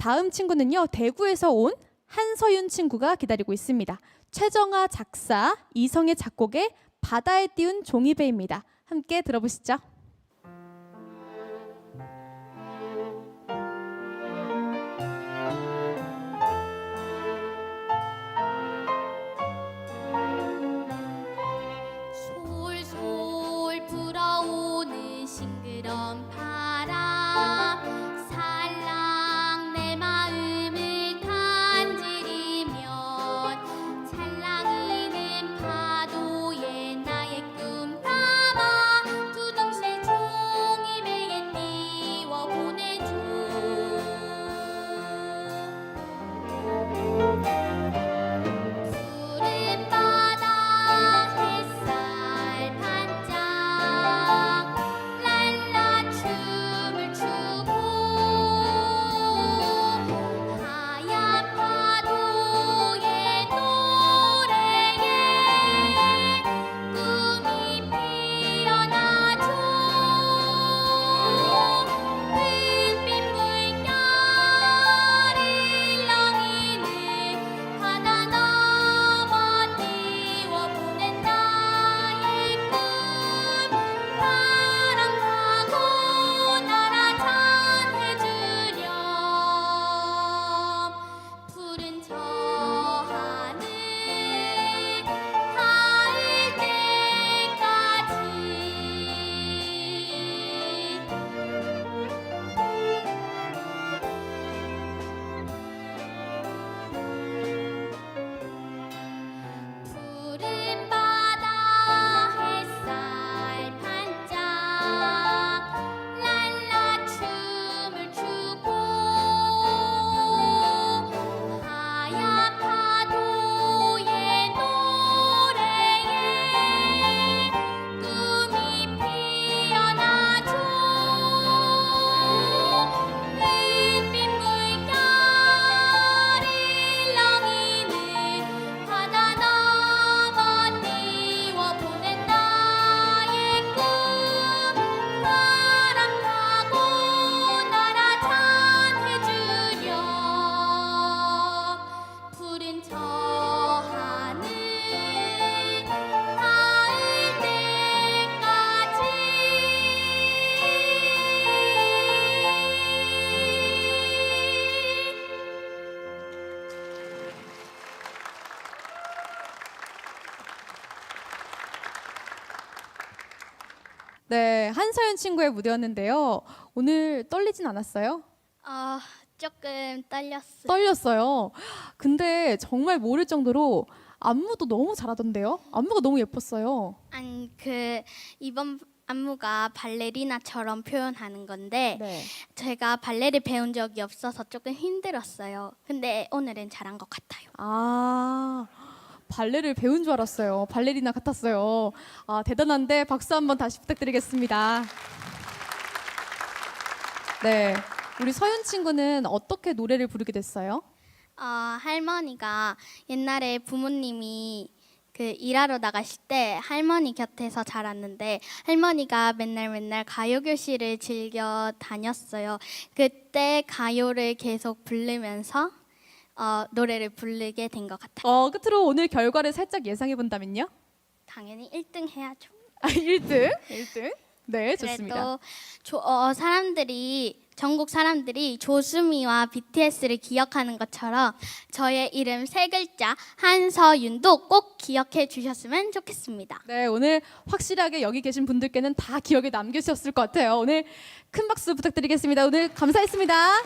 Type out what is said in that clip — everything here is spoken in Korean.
다음 친구는요, 대구에서 온 한서윤 친구가 기다리고 있습니다. 최정아 작사, 이성의 작곡의 바다에 띄운 종이배입니다. 함께 들어보시죠. 네, 한서윤 친구의 무대였는데요. 오늘 떨리진 않았어요? 어, 조금 떨렸어 요. 떨렸어요. 근데 정말 모를 정도로 안무도 너무 잘하던데요? 안무가 너무 예뻤어요. 아니 그 이번 안무가 발레리나처럼 표현하는 건데 네. 제가 발레를 배운 적이 없어서 조금 힘들었어요. 근데 오늘은 잘한 것 같아요. 아, 발레를 배운 줄 알았어요. 발레리나 같았어요. 아, 대단한데 박수 한번 다시 부탁드리겠습니다. 네. 우리 서윤 친구는 어떻게 노래를 부르게 됐어요? 어, 할머니가 옛날에 부모님이 그 일하러 나가실 때 할머니 곁에서 자랐는데 할머니가 맨날 맨날 가요 교실을 즐겨 다녔어요. 그때 가요를 계속 부르면서 어, 노래를 부르게 된 것 같아요. 어, 끝으로 오늘 결과를 살짝 예상해 본다면요? 당연히 1등 해야죠. 아, 1등. 1등. 네, 좋습니다. 그래도 조, 어, 사람들이 전국 사람들이 조수미와 BTS를 기억하는 것처럼 저의 이름 세 글자 한서윤도 꼭 기억해 주셨으면 좋겠습니다. 네, 오늘 확실하게 여기 계신 분들께는 다 기억에 남기셨을 것 같아요. 오늘 큰 박수 부탁드리겠습니다. 오늘 감사했습니다.